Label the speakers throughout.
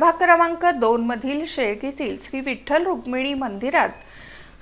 Speaker 1: प्रभाग क्रमांक दोन मधील शेळकीतील श्री विठ्ठल रुक्मिणी मंदिरात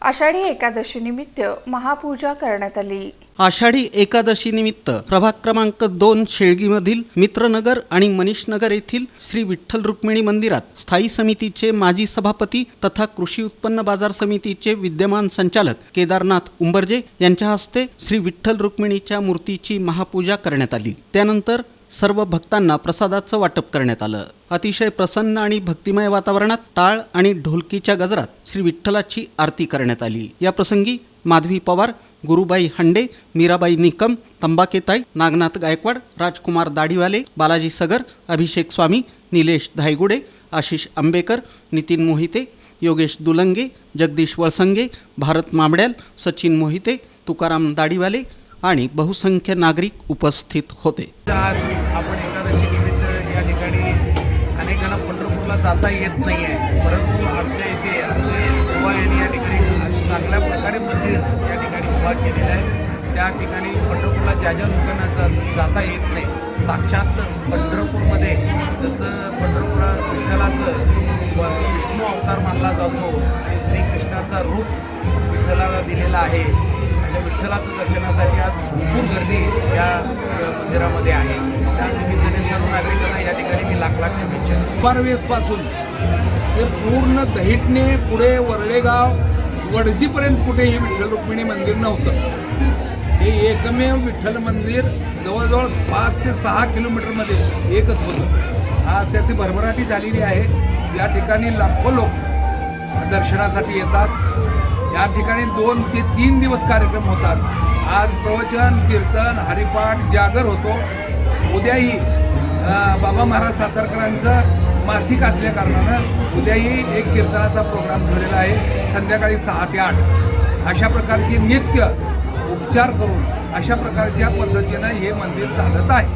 Speaker 1: आषाढी एकादशी निमित्त महापूजा करण्यात आली.
Speaker 2: आषाढी एकादशी निमित्त प्रभाग क्रमांक दोन शेळगीमधील मित्रनगर आणि मनीषनगर येथील श्री विठ्ठल रुक्मिणी मंदिरात स्थायी समितीचे माजी सभापती तथा कृषी उत्पन्न बाजार समितीचे विद्यमान संचालक केदारनाथ उंबरजे यांच्या हस्ते श्री विठ्ठल रुक्मिणीच्या मूर्तीची महापूजा करण्यात आली. त्यानंतर सर्व भक्तांना प्रसादाचं वाटप करण्यात आलं. अतिशय प्रसन्न आणि भक्तिमय वातावरणात टाळ आणि ढोलकीच्या गजरात श्री विठ्ठलाची आरती करण्यात आली. या प्रसंगी माधवी पवार गुरुबाई हंडे मीराबाई निकम तंबाकेताई नागनाथ गायकवाड राजकुमार दाढीवाले बालाजी सगर अभिषेक स्वामी निलेश धायगुडे आशिष आंबेकर नितीन मोहिते योगेश दुलंगे जगदीश वळसंगे भारत मामड्याल सचिन मोहिते तुकाराम दाढीवाले आणि बहुसंख्य नागरिक उपस्थित होते.
Speaker 3: आपण एकादशी निमित्त या ठिकाणी अनेकांना पंढरपूरला जाता येत नाही आहे. परंतु आमच्या इथे आमचे उभा यांनी या ठिकाणी चांगल्या प्रकारे मंदिर या ठिकाणी उभा केलेलं आहे. त्या ठिकाणी पंढरपूरला ज्या ज्या लोकांना जा जाता येत नाही साक्षात पंढरपूरमध्ये जसं पंढरपूर विठ्ठलाचं विष्णू अवतार मानला जातो आणि श्रीकृष्णाचा रूप विठ्ठलाला दिलेला आहे. म्हणजे विठ्ठलाचं दर्शनासाठी आज भरपूर गर्दी या
Speaker 4: परवेसपासून ते पूर्ण दहिटणे पुढे वरळेगाव वडजीपर्यंत कुठेही विठ्ठल रुक्मिणी मंदिर नव्हतं. हे एकमेव विठ्ठल मंदिर जवळजवळ पाच ते सहा किलोमीटरमध्ये एकच होतं. आज त्याची भरभराटी झालेली आहे. या ठिकाणी लाखो लोक दर्शनासाठी येतात. या ठिकाणी दोन ते तीन दिवस कार्यक्रम होतात. आज प्रवचन कीर्तन हरिपाठ जागर होतो. उद्याही बाबा महाराज सातारकरांचं मासिक असल्या कारणानं उद्याही एक कीर्तनाचा प्रोग्राम ठेवलेला आहे संध्याकाळी सहा ते आठ. अशा प्रकारची नित्य उपचार करून अशा प्रकारच्या पद्धतीनं हे मंदिर चालत आहे.